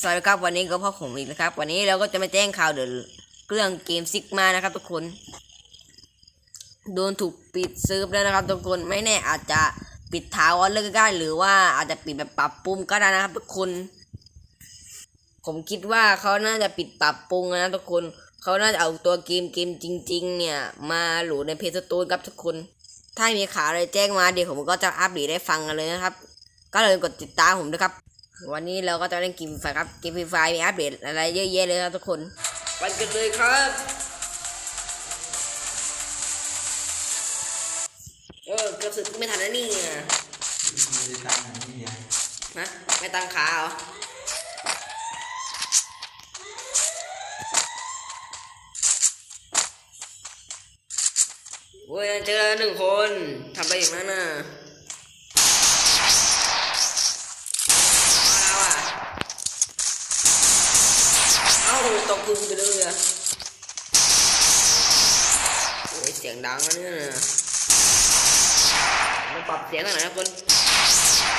สวัสดีครับวันนี้ก็พ่อผมอีกนะครับ วันนี้เราก็จะมาแจ้งข่าวเดือเรื่องเกมซิกมานะครับ ทุกคน โดนถูกปิดเซิร์ฟแล้วนะครับ ทุกคนไม่แน่อาจจะปิดถาวรเลยก็ได้หรือว่าอาจจะปิดแบบปรับปรุงก็ได้นะครับ ทุกคน ผมคิดว่าเขาน่าจะปิดปรับปรุงนะทุกคนเขาน่าจะเอาตัวเกมเกมจริง ๆ เนี่ย มาหลดในเพจสตูนครับทุกคน ถ้ามีข่าวอะไรแจ้งมาเดี๋ยวผมก็จะอัปเดตได้ฟังกันเลยนะครับ ก็เลยกดติดตามผมนะครับ วันนี้เราก็จะเล่นเกมไฟครับเกมไฟมีอัปเดตอะไรเยอะแยะเลยครับทุกคนไปกันเลยครับเออกระสุนไม่ทันนะนี่ยไม่ได้ตั้งนนี้ไงฮะไม่ตั้งขาเหรอโอ้ยเจอหนึ่งคนทำไปอย่างนั้นน่ะ เอ้าตกลุมไปเลยอะโอ้ยเสียงดังนะเนี่ยมาปรับเสียงหน่อยนะคน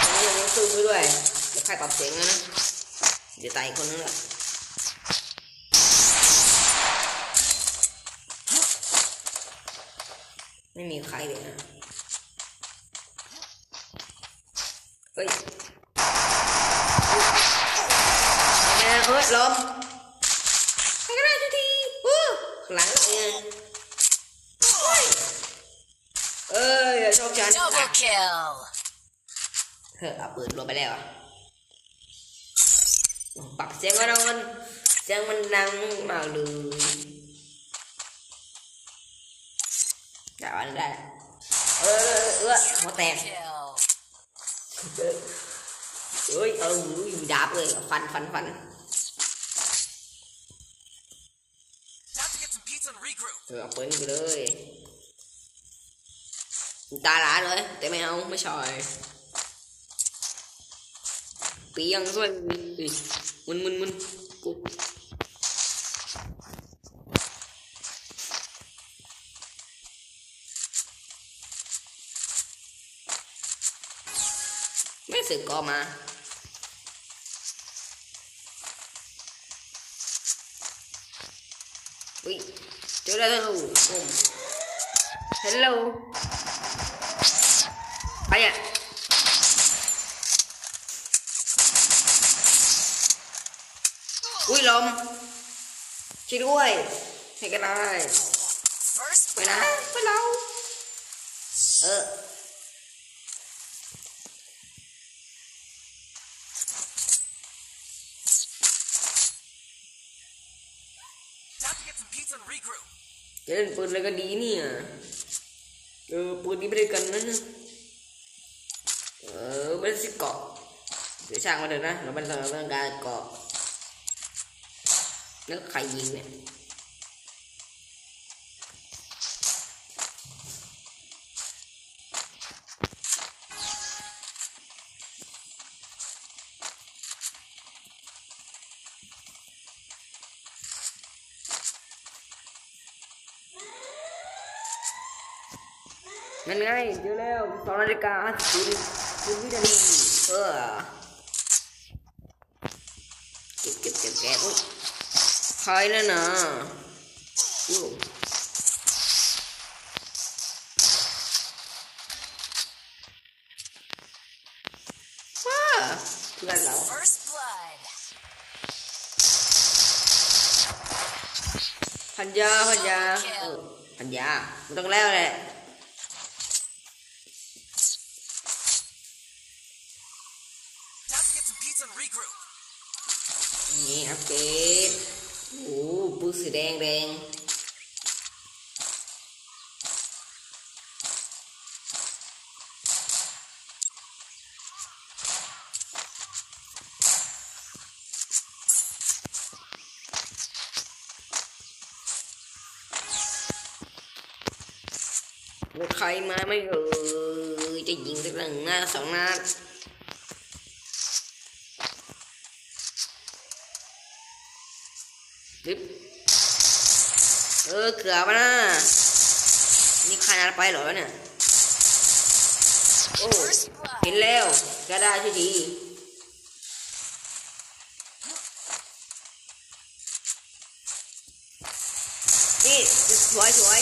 ตอนนี้ยังต้องซูมไปด้วยเดี๋ยวใครปรับเสียงนะ เดี๋ยวตายคนนึงละไม่มีใครเลยนะเฮ้ยแกเฮ้ยลม หลังเนี่ยเฮ้ยเอ้ยอย่าชอบฉัน Double kill. เฮ้ยเอาปืนลงไปแล้วอะปรับเสียงก็ได้มันเสียงมันดังมากเลยอย่าวันได้เออเออเออหัวแตก Kill. เอ้ยเอออยู่ดาบเลยฟันฟันฟัน and regroup เออเอาปืนไปเลยตาหลาเลยแต่ไม่เอาไม่ชอยปียังช่วยอุ้ย จะเล่นปืนอะไรก็ดีเนี่ยเออปืนนี้ไม่ได้กันนะเออไม่ได้สิเกาะเดี๋ยวช่างมาเถอะนะเราไม่ต้องเรื่องการเกาะแล้วใครยิงเนี่ย นั่นไงเจอแล้วสองนาฬิกาศูนย์ศูนย์วินาทีเออเก็บเก็บเก็บแกะอุ้ยใครแล้วนะอู้เพื่อนเราพันยาพันยาพันยามันต้องแล้วแหละ นี่อัปเดโอ้ปืนสีแดงแดงใครมาไม่เอ่ยจะยิงสักหนึ่งนัดสองนัด ดึบเออเกือบนะนี่ขนาดไปหรอเนี่ยโอ้เห็นแล้วก็ได้ที่ดีนี่สวยสวย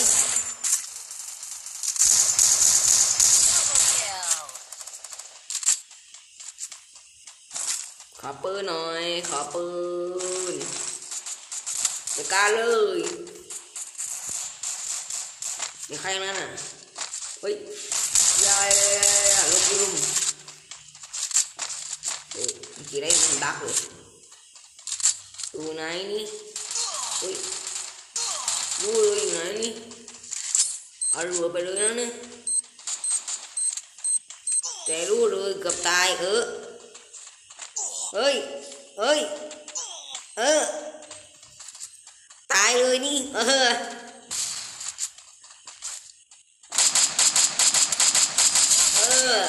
ขอปืนหน่อย ขอปืน จัดการเลยมีใครนั่นอะเฮ้ยยายลุกลุ่มเออเมื่อกี้ได้มันดักเลยดูไหนนี่เฮ้ยดูเลยอยู่ไหนนี่เอารัวไปเลยนะเนี่ยแต่รู้เลยเกือบตายเออเฮ้ยเฮ้ยเออายเลยนี่ เออเออ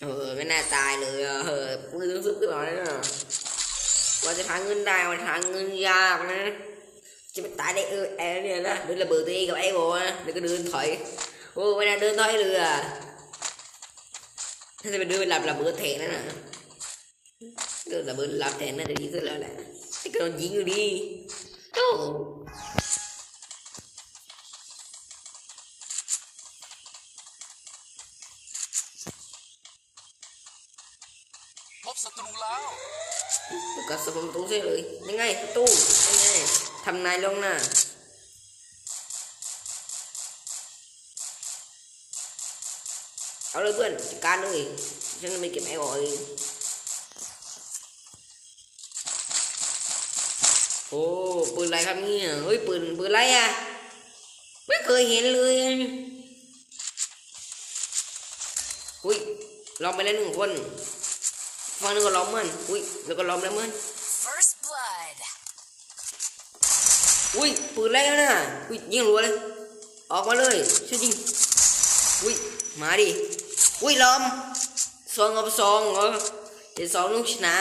เออไม่น่าตายเลยอะเออปืนซึกขึ้นมาเลยนะว่าจะหาเงินได้มันหาเงินยากนะจะไปตายได้เออแอร์เนี่ยนะเดินระเบิดตัวเองกับไอ้โบนะแล้วก็เดินถอยโอ้ไม่น่าเดินถอยเรือ ถ้าจะไปเดินหลับระเบิดแทนนั่นนะเดินระเบิดหลับแทนน่าจะดีสุดแล้วแหละไอ้ก็โดนยิงอยู่ดีโอ้พบศัตรูแล้วตัวกัดสมตู้ใช่เลยยังไงตู้ยังไงทำนายลวงหน้า เอาเลยเพื่อนจัดการเลยฉันจะไม่เก็บไอ้บอยโอ้ปืนอะไรครับเนี่ยเฮ้ยปืนปืนอะไรอะไม่เคยเห็นเลยอุ้ยล้อมไปแล้วหนึ่งคนฟังนึงก็ล้อมมันอุ้ยแล้วก็ล้อมแล้วมัน First blood. อุ้ยปืนอะไรแล้วนะอุ้ยยิงรัวเลย ออกมาเลยช่วยยิงอุ้ย มาดิ อุ้ยล้อมสองกับสองเหรอเดี๋ยวสองลูกชนะ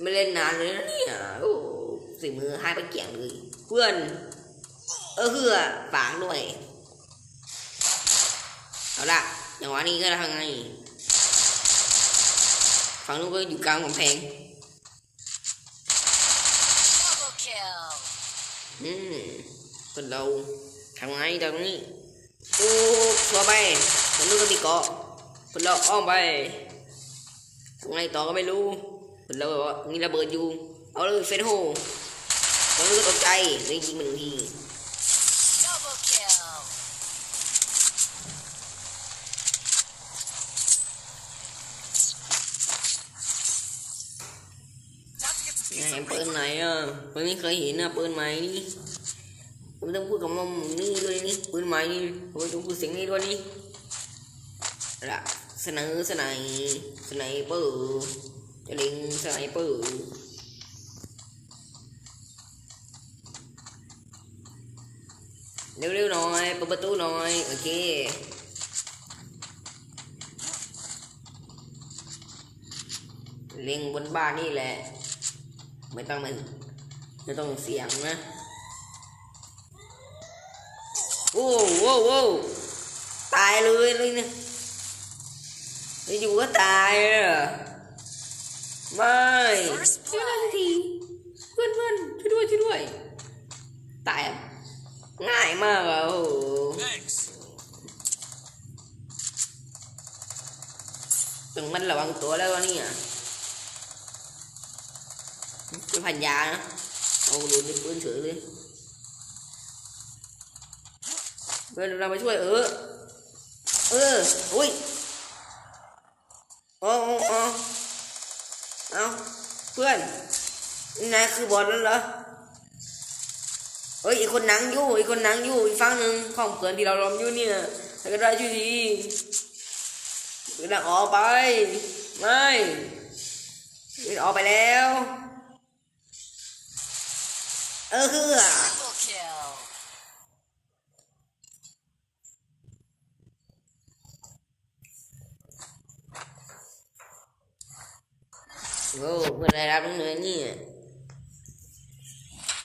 ไม่เล่นนานเลยนะเนี่ยโอ้สีมือหายไปเกี่ยงเลย เพื่อน เออเฮือฝากด้วย เอาละอย่างวะนี้ก็ทำไงฝั่งนู้นก็อยู่กลางกำแพง Double kill. อืมคนเรา ทำไงตรงนี้โอ้ชัวร์ไปคนนู้นก็มีเกาะคนเราอ้อมไปทำไงต่อก็ไม่รู้คนเราบอกว่ามีระเบิดอยู่ เอาเลยเฟนโฮคนนู้นก็ตกใจเลยยิงมันหนึ่งที Double kill. ไหนปืนไหนอะมันไม่เคยเห็นอะปืนใหม่นี่ ผมต้องพูดกับมันนี่ด้วยนี่ปืนใหม่นี่ผมต้องพูดเสียงนี้ด้วยนี่ละสไนสไนสไนเปอร์จะเล็งสไนเปอร์เร็วๆหน่อยเปิดประตูหน่อย โอเคเล็งบนบ้านนี่แหละ ไม่ต้องมันไม่ต้องเสียงนะ โอ้โหโอ้ตายเลยเลยเนี่ยไม่อยู่ก็ตายอะไม่ช่วยหน่อยทีเพื่อนเพื่อนช่วยด้วยช่วยด้วย ตายง่ายมากอะโอ้โห thanks ต้องมันระวังตัวแล้ววะเนี่ยไม่พันยานะ เอาดูในปืนเฉยเลย เพื่อนเราไปช่วยเออ เออ อุ้ยโอ้โอ้โอ้เอาเพื่อนนายคือบอลแล้วเหรอเฮ้ยอีกคนนังอยู่อีกคนนังอยู่อีกฝั่งหนึ่งของเพื่อนที่เราล้อมอยู่เนี่ยใครก็ได้ช่วยทีเดินออกไป ไม่เดินออกไปแล้ว เออคือ Triple kill. โอ้เ